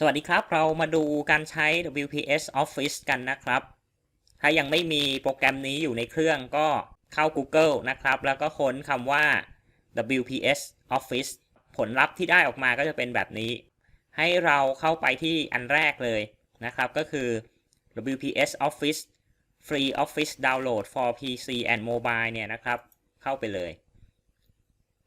สวัสดีครับ เรามาดูการใช้ WPS Office กันนะครับ ถ้ายังไม่มีโปรแกรมนี้อยู่ในเครื่องก็เข้า Google นะครับ แล้วก็ค้นคำว่า WPS Office ผลลัพธ์ที่ได้ออกมาก็จะเป็นแบบนี้ ให้เราเข้าไปที่อันแรกเลยนะครับ ก็คือ WPS Office Free Office Download for PC and Mobile เนี่ยนะครับ เข้าไปเลย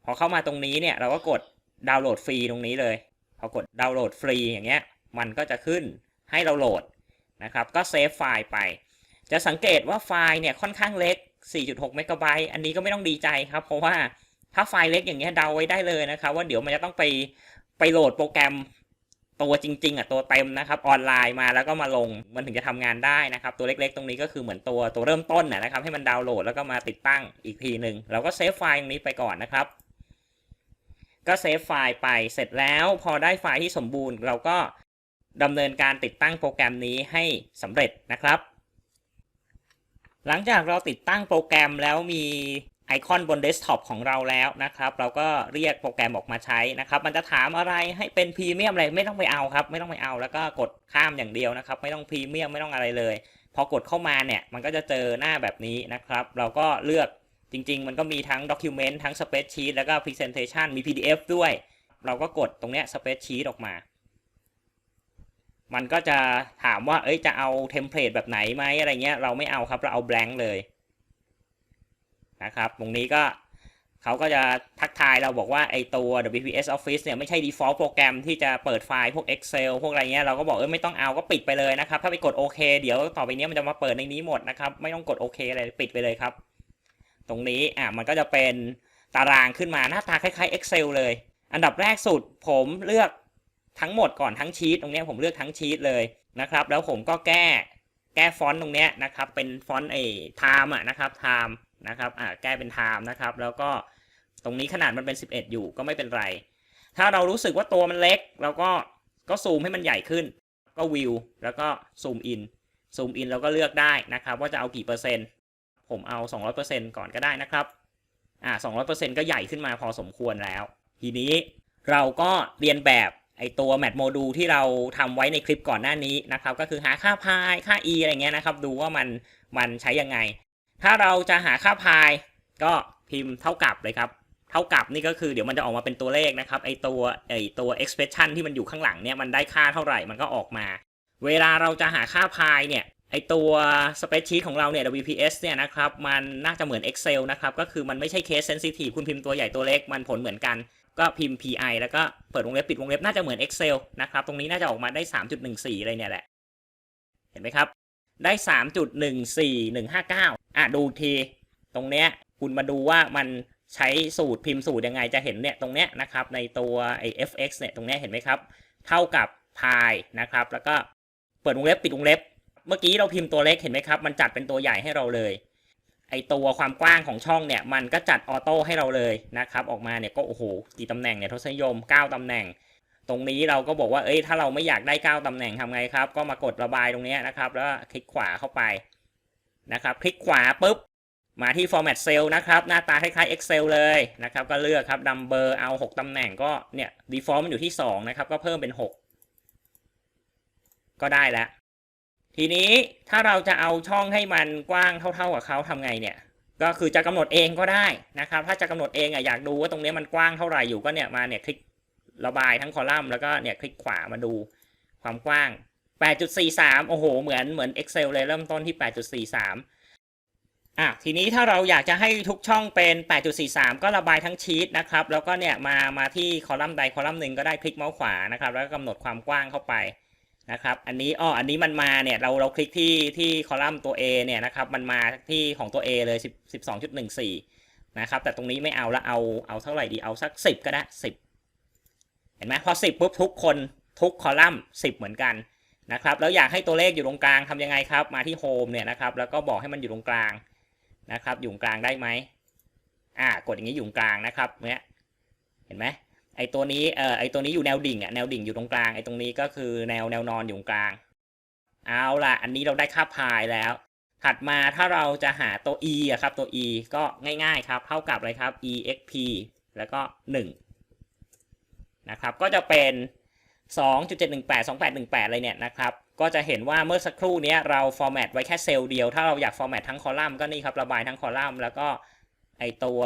พอเข้ามาตรงนี้เนี่ยเราก็กดดาวน์โหลดฟรีตรงนี้เลย พอกดดาวน์โหลดฟรีอย่างเงี้ยมันก็จะขึ้นให้เราโหลดนะครับก็เซฟไฟล์ไป จะสังเกตว่าไฟล์เนี่ยค่อนข้างเล็ก 4.6 เมกะไบต์อันนี้ก็ไม่ต้องดีใจครับ เพราะว่าถ้าไฟล์เล็กอย่างเงี้ยเดาไว้ได้เลยนะครับ ว่าเดี๋ยวมันจะต้องไปไปโหลดโปรแกรมตัวจริงๆอะตัวเต็มนะครับออนไลน์มาแล้วก็มาลงมันถึงจะทำงานได้นะครับ ตัวเล็กๆ ตรงนี้ก็คือเหมือนตัวตัวเริ่มต้นนะนะครับให้มันดาวน์โหลดแล้วก็มาติดตั้งอีกทีหนึ่งเราก็เซฟไฟล์ตรงนี้ไปก่อนนะครับ ก็เซฟไฟล์ไปเสร็จแล้วพอได้ไฟล์ที่สมบูรณ์ เราก็ดำเนินการติดตั้งโปรแกรมนี้ให้สำเร็จนะครับ หลังจากเราติดตั้งโปรแกรมแล้วมีไอคอนบนเดสก์ท็อปของเราแล้วนะครับ เราก็เรียกโปรแกรมออกมาใช้นะครับ มันจะถามอะไรให้เป็นพรีเมียมอะไรไม่ต้องไปเอาครับ ไม่ต้องไปเอาแล้วก็กดข้ามอย่างเดียวนะครับ ไม่ต้องพรีเมียมไม่ต้องอะไรเลย พอกดเข้ามาเนี่ย มันก็จะเจอหน้าแบบนี้นะครับ เราก็เลือก จริง ๆ มันก็มีทั้ง Document ทั้ง Spreadsheet แล้วก็ Presentation มี PDF ด้วย เราก็กดตรงเนี้ย Spreadsheet ออกมา มันก็จะถามว่า เอ้ย จะเอาเทมเพลตแบบไหนไหมอะไรเงี้ย เราไม่เอาครับ เราเอา blank เลยนะครับ ตรงนี้ก็เขาก็จะทักทายเราบอกว่าไอตัว WPS Office เนี่ยไม่ใช่ default โปรแกรมที่จะเปิดไฟล์พวก Excel พวกอะไรเงี้ย เราก็บอกเออไม่ต้องเอาก็ปิดไปเลยนะครับ ถ้าไปกดโอเคเดี๋ยวต่อไปนี้มันจะมาเปิดในนี้หมดนะครับ ไม่ต้องกดโอเคอะไรปิดไปเลยครับ ตรงนี้อะมันก็จะเป็นตารางขึ้นมาหน้าตาคล้ายๆ Excel เลย อันดับแรกสุดผมเลือกทั้งหมดก่อนทั้งชีตตรงเนี้ยผมเลือกทั้งชีตเลยนะครับ แล้วผมก็แก้แก้ฟอนต์ตรงเนี้ยนะครับ เป็นฟอนต์ไอ้ time อะนะครับ time นะครับอ่าแก้เป็น time นะครับ แล้วก็ตรงนี้ขนาดมันเป็น 11 อยู่ก็ไม่เป็นไร ถ้าเรารู้สึกว่าตัวมันเล็กเราก็ก็ซูมให้มันใหญ่ขึ้น ก็วิวแล้วก็ซูมอินซูมอินเราก็เลือกได้นะครับ ว่าจะเอากี่เปอร์เซ็นต์ ผมเอา 200%ก่อนก็ได้นะครับ อ่า200%ก็ใหญ่ขึ้นมาพอสมควรแล้ว ทีนี้เราก็เรียนแบบไอตัวแมทโมดูลที่เราทำไว้ในคลิปก่อนหน้านี้นะครับ ก็คือหาค่าพายค่า e อะไรเงี้ยนะครับ ดูว่ามันมันใช้ยังไง ถ้าเราจะหาค่าพายก็พิมพ์เท่ากับเลยครับ เท่ากับนี่ก็คือเดี๋ยวมันจะออกมาเป็นตัวเลขนะครับไอตัวไอตัว expression ที่มันอยู่ข้างหลังเนี่ยมันได้ค่าเท่าไหร่มันก็ออกมา เวลาเราจะหาค่าพายเนี่ย ไอตัว spreadsheet ของเราเนี่ย WPS เนี่ยนะครับ มันน่าจะเหมือน Excel นะครับ ก็คือมันไม่ใช่ case sensitive คุณพิมพ์ตัวใหญ่ตัวเล็ก มันผลเหมือนกัน ก็พิมพ์ pi แล้วก็เปิดวงเล็บปิดวงเล็บน่าจะเหมือน Excel นะครับ ตรงนี้น่าจะออกมาได้ 3.14อะไรเนี่ยแหละ เห็นไหมครับ ได้ 3.14159 อะ ดูที ตรงเนี้ย คุณมาดูว่ามันใช้สูตรพิมพ์สูตรยังไง จะเห็นเนี่ยตรงเนี้ยนะครับ ในตัวไอ fx เนี่ย ตรงเนี้ยเห็นไหมครับ เท่ากับ pi นะครับ แล้วก็เปิดวงเล็บปิดวงเล็บ เมื่อกี้เราพิมพ์ตัวเล็กเห็นไหมครับ มันจัดเป็นตัวใหญ่ให้เราเลย ไอตัวความกว้างของช่องเนี่ย มันก็จัดออโต้ให้เราเลยนะครับ ออกมาเนี่ยก็โอ้โหกี่ตำแหน่งเนี่ยทศนิยม 9ตำแหน่ง ตรงนี้เราก็บอกว่า เอ้ย ถ้าเราไม่อยากได้ 9ตำแหน่งทำไงครับ ก็มากดระบายตรงนี้นะครับ แล้วคลิกขวาเข้าไปนะครับ คลิกขวาปุ๊บ มาที่ format cell นะครับ หน้าตาคล้ายๆ Excel เลยนะครับ ก็เลือกครับ number เอา 6ตำแหน่งก็เนี่ย default มันอยู่ที่ 2 นะครับ ก็เพิ่มเป็น 6 ก็ได้แล้ว ทีนี้ถ้าเราจะเอาช่องให้มันกว้างเท่า ๆกับเขาทำไงเนี่ย ก็คือจะกำหนดเองก็ได้นะครับ ถ้าจะกำหนดเองอะอยากดูว่าตรงนี้มันกว้างเท่าไหร่อยู่ก็เนี่ยมาเนี่ยคลิกระบายทั้งคอลัมน์แล้วก็เนี่ยคลิกขวามาดูความกว้าง 8.43 โอ้โห เหมือนเหมือน Excel เลยเริ่มต้นที่ 8.43 อะ ทีนี้ถ้าเราอยากจะให้ทุกช่องเป็น 8.43 ก็ระบายทั้งชีตนะครับ แล้วก็เนี่ยมา มาที่คอลัมน์ใดคอลัมน์หนึ่งก็ได้คลิกเมาส์ขวานะครับ แล้วก็กำหนดความกว้างเข้าไป นะครับ อันนี้อ้ออันนี้มันมาเนี่ยเราเราคลิกที่ที่คอลัมน์ตัว A เนี่ยนะครับ มันมาที่ของตัว A เลย10 12.14นะครับ แต่ตรงนี้ไม่เอาละเอาเอาเท่าไหร่ดีเอาสัก 10 ก็ได้ 10 เห็นไหมพอ 10ปุ๊บทุกคนทุกคอลัมน์ 10 เหมือนกันนะครับ แล้วอยากให้ตัวเลขอยู่ตรงกลางทำยังไงครับ มาที่ Home เนี่ยนะครับ แล้วก็บอกให้มันอยู่ตรงกลางนะครับ อยู่ตรงกลางได้ไหมอ่ากดอย่างนี้อยู่ตรงกลางนะครับ เนี่ย เห็นไหม ไอตัวนี้เอ่อไอตัวนี้อยู่แนวดิ่งอะแนวดิ่งอยู่ตรงกลางไอตรงนี้ก็คือแนวแนวนอนอยู่ตรงกลาง เอาล่ะ อันนี้เราได้ค่าพายแล้ว ถัดมาถ้าเราจะหาตัว e อะครับตัว e ก็ง่ายๆครับเท่ากับอะไรครับ exp แล้วก็ 1 นะครับ ก็จะเป็น 2.718 2818อะไรเนี่ยนะครับ ก็จะเห็นว่าเมื่อสักครู่นี้เราฟอร์แมตไว้แค่เซลล์เดียว ถ้าเราอยากฟอร์แมตทั้งคอลัมน์ก็นี่ครับ ระบายทั้งคอลัมน์แล้วก็ไอตัว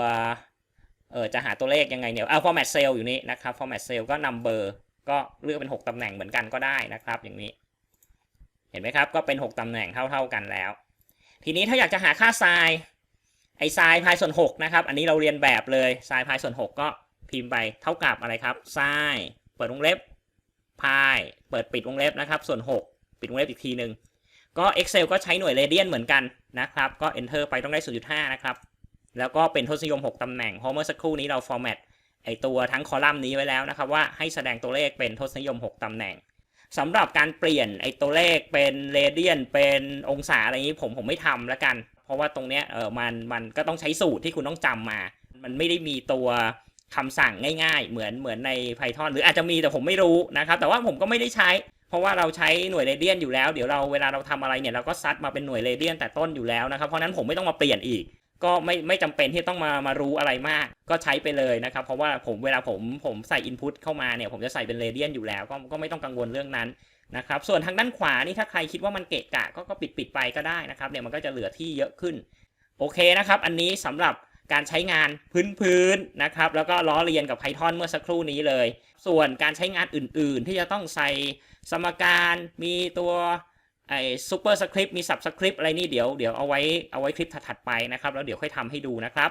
เออจะหาตัวเลขยังไงเนี่ยเอาฟอร์แมตเซลล์อยู่นี่นะครับฟอร์แมตเซลล์ก็นำเบอร์ก็เลือกเป็น 6ตำแหน่งเหมือนกันก็ได้นะครับ อย่างนี้ เห็นไหมครับ ก็เป็น 6ตำแหน่งเท่า ๆกันแล้ว ทีนี้ถ้าอยากจะหาค่าไซน์ไอไซน์พส่วน6นะครับ อันนี้เราเรียนแบบเลยไซน์พส่วน 6 ก็พิมพ์ไปเท่ากับอะไรครับไซน์เปิดวงเล็บพายเปิดปิดวงเล็บนะครับ ส่วน 6 ปิดวงเล็บอีกทีหนึ่งก็ Excel ก็ใช้หน่วยเรเดียนเหมือนกันนะครับ ก็ Enter ไปต้องได้ 0.5 นะครับ แล้วก็เป็นทศนิยม 6 ตำแหน่งเพราะเมื่อสักครู่นี้เรา format ไอตัวทั้งคอลัมน์นี้ไว้แล้วนะครับว่าให้แสดงตัวเลขเป็นทศนิยม 6 ตำแหน่งสำหรับการเปลี่ยนไอตัวเลขเป็นเรเดียนเป็นองศาอะไรอย่างนี้ผมผมไม่ทำล้วกัน เพราะว่าตรงเนี้ยเออมันมันก็ต้องใช้สูตรที่คุณต้องจำมา มันไม่ได้มีตัวคำสั่งง่าย ๆ เหมือนเหมือนใน Python หรืออาจจะมีแต่ผมไม่รู้นะครับ แต่ว่าผมก็ไม่ได้ใช้ เพราะว่าเราใช้หน่วยเรเดียนอยู่แล้ว เดี๋ยวเราเวลาเราทำอะไรเนี่ยเราก็ซัดมาเป็นหน่วยเรเดียนแต่ต้นอยู่แล้วนะครับ เพราะฉะนั้นผมไม่ต้องมาเปลี่ยนอีก ก็ไม่ไม่จำเป็นที่ต้องมามารู้อะไรมาก ก็ใช้ไปเลยนะครับ เพราะว่าผมเวลาผมผมใส่ Input เข้ามาเนี่ย ผมจะใส่เป็นเรเดียนอยู่แล้วก็ก็ไม่ต้องกังวลเรื่องนั้นนะครับ ส่วนทางด้านขวานี่ถ้าใครคิดว่ามันเกะกะก็ก็ปิดปิดไปก็ได้นะครับเนี่ยมันก็จะเหลือที่เยอะขึ้น โอเคนะครับ อันนี้สำหรับการใช้งานพื้นๆนะครับ แล้วก็ล้อเลียนกับ Python เมื่อสักครู่นี้เลย ส่วนการใช้งานอื่น ๆ ที่จะต้องใส่สมการมีตัว ไอ้ซูเปอร์สคริปต์มีสับสคริปต์อะไรนี่เดี๋ยวเดี๋ยวเอาไว้เอาไว้คลิปถัดๆไปนะครับ แล้วเดี๋ยวค่อยทำให้ดูนะครับ